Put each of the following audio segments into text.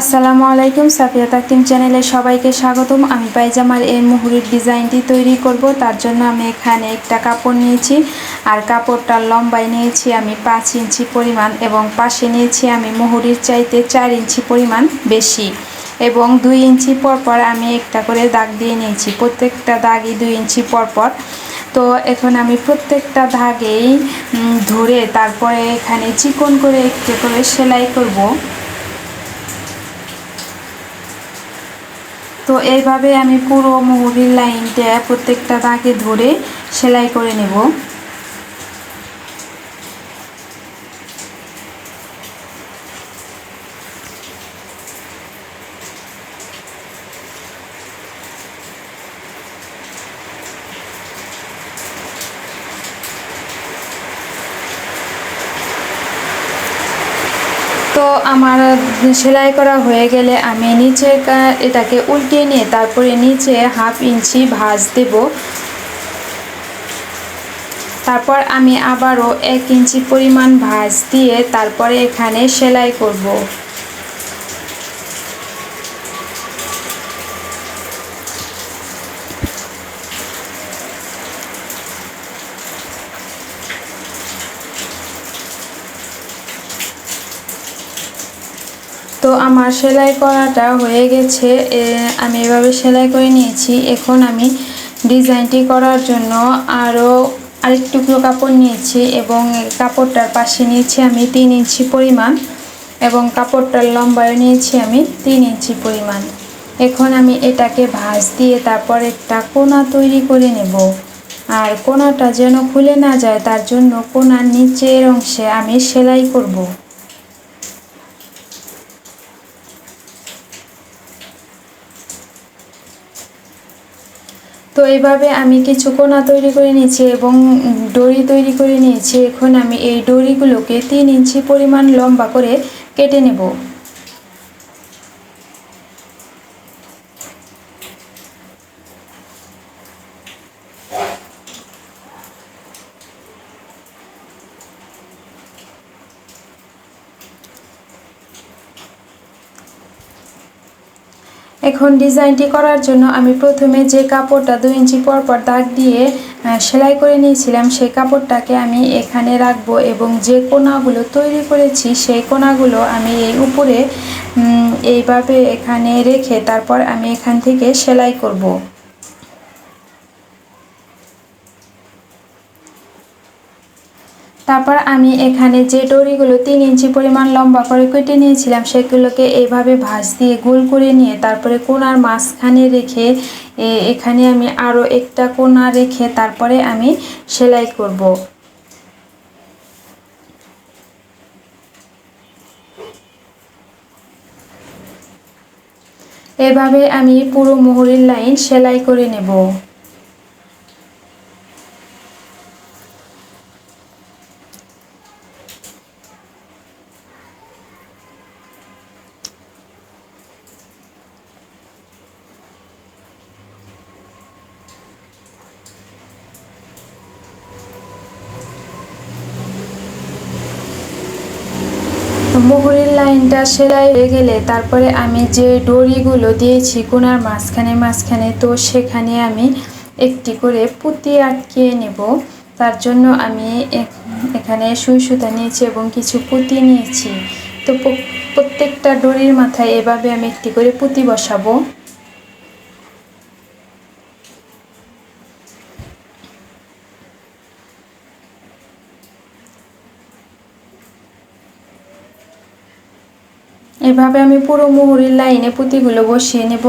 আসসালামু আলাইকুম, সাফিয়া তাকিম চ্যানেলে সবাইকে স্বাগতম। আমি পায়জামার এই মুহুরির ডিজাইনটি তৈরি করব। তার জন্য আমি এখানে একটা কাপড় নিয়েছি। আর কাপড়টার লম্বায় নিয়েছি আমি পাঁচ ইঞ্চি পরিমাণ এবং পাশে নিয়েছি আমি মুহুরির চাইতে চার ইঞ্চি পরিমাণ বেশি। এবং দুই ইঞ্চি পর পর আমি একটা করে দাগ দিয়ে নিয়েছি। প্রত্যেকটা দাগই দুই ইঞ্চি পর পর তো এখন আমি প্রত্যেকটা ধাগেই ধরে তারপরে এখানে চিকন করে একটু করে সেলাই করব। তো এইভাবে আমি পুরো মুহুরির লাইনটা প্রত্যেকটা দাগে ধরে সেলাই করে নেব। তো আমার সেলাই করা হয়ে গেলে আমি নিচে এটাকে উল্টিয়ে নিয়ে তারপরে নিচে হাফ ইঞ্চি ভাজ দেব। তারপর আমি আবারও এক ইঞ্চি পরিমাণ ভাজ দিয়ে তারপরে এখানে সেলাই করব। তো আমার সেলাই করাটা হয়ে গেছে আমি এভাবে সেলাই করে নিয়েছি। এখন আমি ডিজাইনটি করার জন্য আরও আরেকটুকরো কাপড় নিয়েছি এবং কাপড়টার পাশে নিয়েছি আমি তিন ইঞ্চি পরিমাণ এবং কাপড়টার লম্বায় নিয়েছি আমি তিন ইঞ্চি পরিমাণ। এখন আমি এটাকে ভাঁজ দিয়ে তারপর একটা কোনা তৈরি করে নেব। আর কোনাটা যেন খুলে না যায়, তার জন্য কোনার নিচের অংশে আমি সেলাই করব। তো এইভাবে আমি কিছু কোনা তৈরি করে নিয়েছি এবং ডরি তৈরি করে নিয়েছি। এখন আমি এই ডরিগুলোকে তিন ইঞ্চি পরিমাণ লম্বা করে কেটে নেব। এখন ডিজাইনটি করার জন্য আমি প্রথমে যে কাপড়টা দু ইঞ্চি পরপর পর দাগ দিয়ে সেলাই করে নিয়েছিলাম, সেই কাপড়টাকে আমি এখানে রাখব এবং যে কোনাগুলো তৈরি করেছি, সেই কোনাগুলো আমি এই উপরে এইভাবে এখানে রেখে তারপর আমি এখান থেকে সেলাই করব। তারপর আমি এখানে যে ডরিগুলো তিন ইঞ্চি পরিমাণ লম্বা করে কেটে নিয়েছিলাম, সেগুলোকে এইভাবে ভাঁজ দিয়ে গোল করে নিয়ে তারপরে কোনার মাঝখানে রেখে এখানে আমি আরও একটা কোনা রেখে তারপরে আমি সেলাই করব। এভাবে আমি পুরো মোহরের লাইন সেলাই করে নেব মোহরের লাইনটা সেলাই হয়ে গেলে তারপরে আমি যে ডরিগুলো দিয়েছি কোনার মাঝখানে মাঝখানে, তো সেখানে আমি একটি করে পুঁতি আটকে নেব। তার জন্য আমি এখানে সুই সুতা নিয়েছি এবং কিছু পুঁতি নিয়েছি। তো প্রত্যেকটা ডরির মাথায় এভাবে আমি একটি করে পুঁতি বসাবো। এভাবে আমি পুরো মুহুরির লাইনে পুঁতিগুলো বসিয়ে নেব।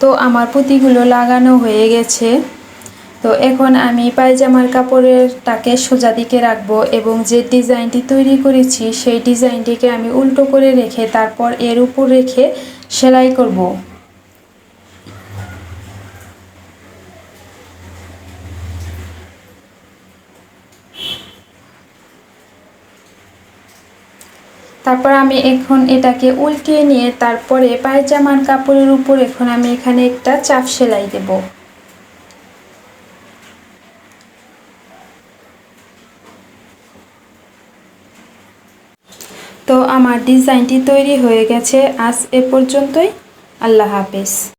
তো আমার পুঁতিগুলো লাগানো হয়ে গেছে। তো এখন আমি পায়জামার কাপড়ের কাপড়েরটাকে সোজা দিকে রাখব এবং যে ডিজাইনটি তৈরি করেছি, সেই ডিজাইনটিকে আমি উল্টো করে রেখে তারপর এর উপর রেখে সেলাই করব। তারপর আমি এখন এটাকে উল্টিয়ে নিয়ে তারপরে পায়জামার কাপড়ের উপর এখন আমি এখানে একটা চাপ সেলাই দেব। তো আমার ডিজাইনটি তৈরি হয়ে গেছে। আজ এ পর্যন্তই। আল্লাহ হাফেজ।